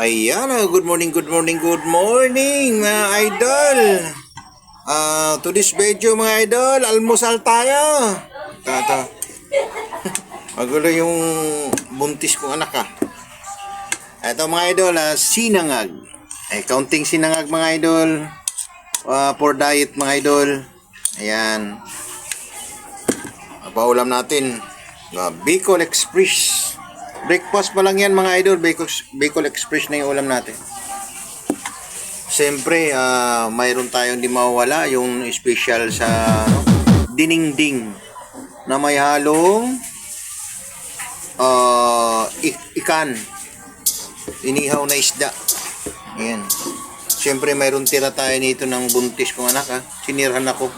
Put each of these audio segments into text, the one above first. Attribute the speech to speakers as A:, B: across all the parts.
A: Ayan, ah, good morning, good morning, good morning mga idol. Ah, to this video mga idol, almusal tayo. Tato. Magulo yung buntis kong anak ah. Ito mga idol, ah, sinangag. Eh, counting sinangag mga idol. Ah, for diet mga idol. Ayan. Paulam natin. Uh, Bicol Express. Breakfast pa lang yan mga idol. Bicol, Bicol Express na yung ulam natin. Siyempre, ah, mayroon tayong di mawala yung special sa ano, diningding na may halong ik- ikan. Inihaw na isda. Ayan. Siyempre, mayroon tira tayo nito ng buntis kong anak ha. Sinirhan ako.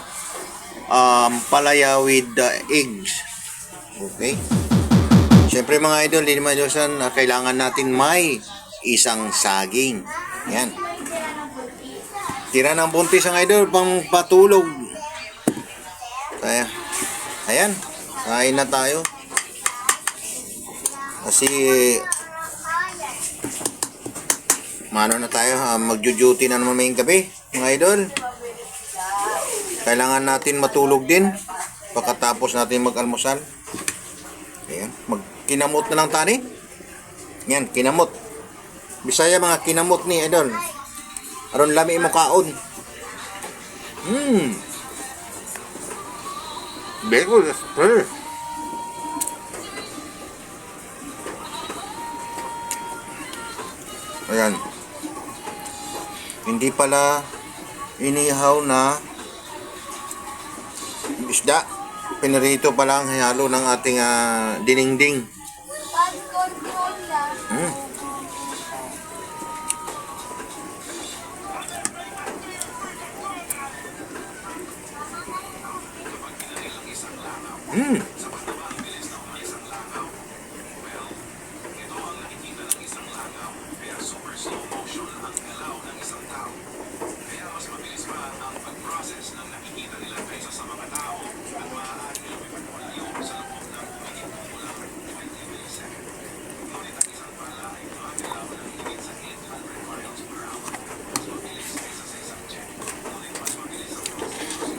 A: Um, palaya with the eggs. Okay. Siyempre mga idol, naman Diyosan, na kailangan natin may isang saging. Yan. Tira ng buntis ang idol, pang patulog. Kaya, ayan, kain na tayo. Kasi, mano na tayo, ah, magjo-duty na naman may gabi, mga idol. Kailangan natin matulog din pagkatapos natin mag-almusal. Ayan, magkinamot na lang tani. Yan, kinamot. Bisaya mga kinamot ni Idol. Aron lami mo kaon. Hmm. Bego, fresh. Ayan. Hindi pala inihaw na isda. Pinarito pa lang halo ng ating ah, diningding. Mm.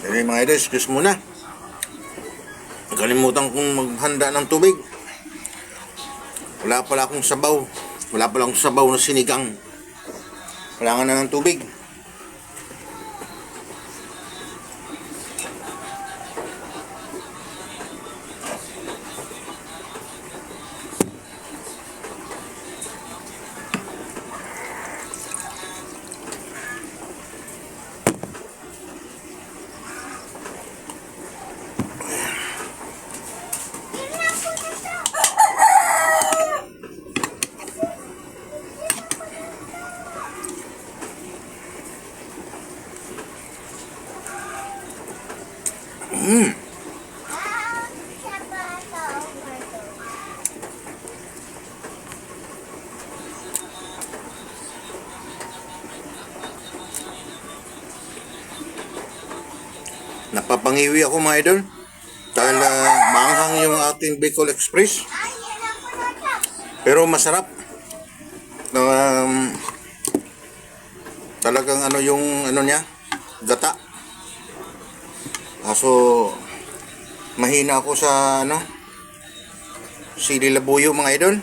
A: Jadi mga idol, excuse muna. Nakalimutan kong maghanda ng tubig. Wala pala akong sabaw. Wala pala akong sabaw na sinigang. Kailangan na ng tubig. Mm. Napapangiwi ako mga idol. Dahil ah, maanghang yung ating Bicol Express. Pero masarap. Um, talagang ano yung ano niya, gata. Kaso mahina ako sa ano sili labuyo mga idol.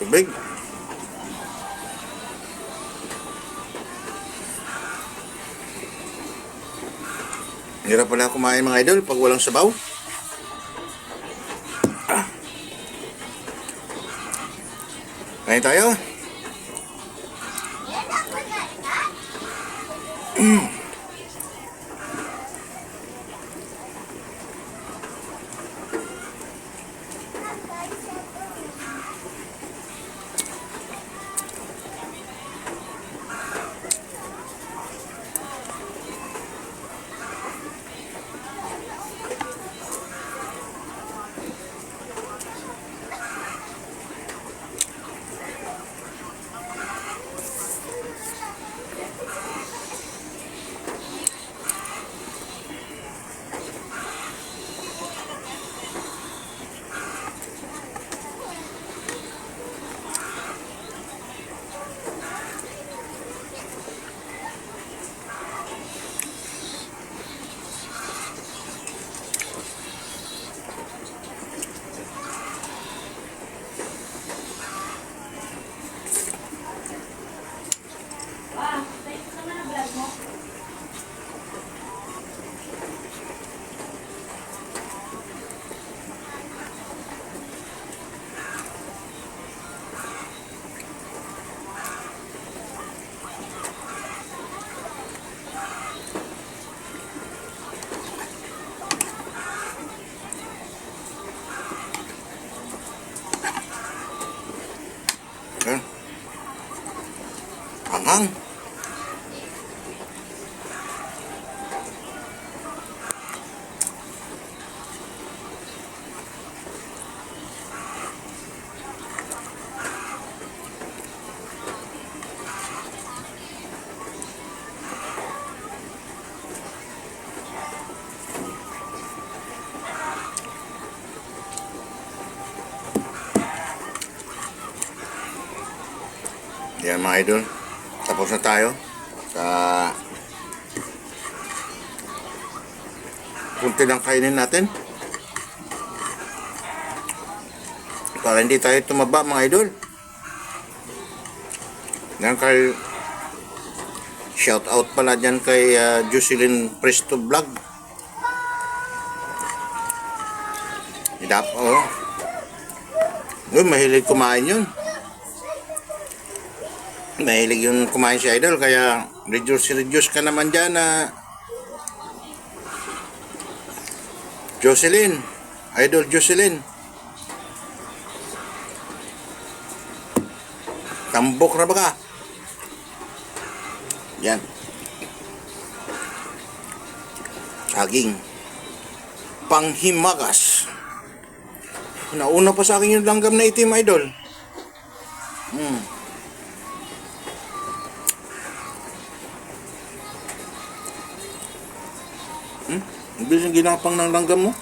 A: Tubig. Hirap pala kumain mga idol pag walang sabaw. Ah. Kain tayo. Yan. Yan mga idol. Tapos na tayo sa kunti lang kainin natin. Para hindi tayo tumaba mga idol. Yan kay shout out pala dyan kay uh, Jocelyn Presto Vlog. Idap, oh. Uy, mahilig kumain yun. Mahilig yung kumain si Idol, kaya reduce, reduce ka naman dyan na Jocelyn. Idol Jocelyn. Tambok na ba ka? Yan. Saging. Panghimagas. Nauna pa sa akin yung langgam na itim, Idol. Hmm? Ang bilis ginapang ng langgam mo.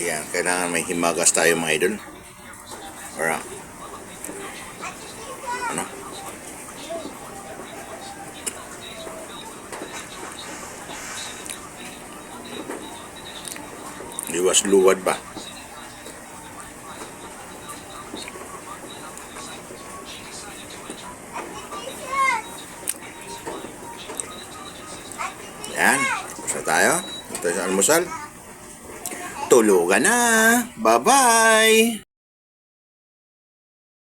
A: Yan, kailangan may himagas tayo mga idol. Para, ano? Liwas luwad ba? Yan. Tapos na tayo. Ito sa almusal. Tulugan na. Bye-bye.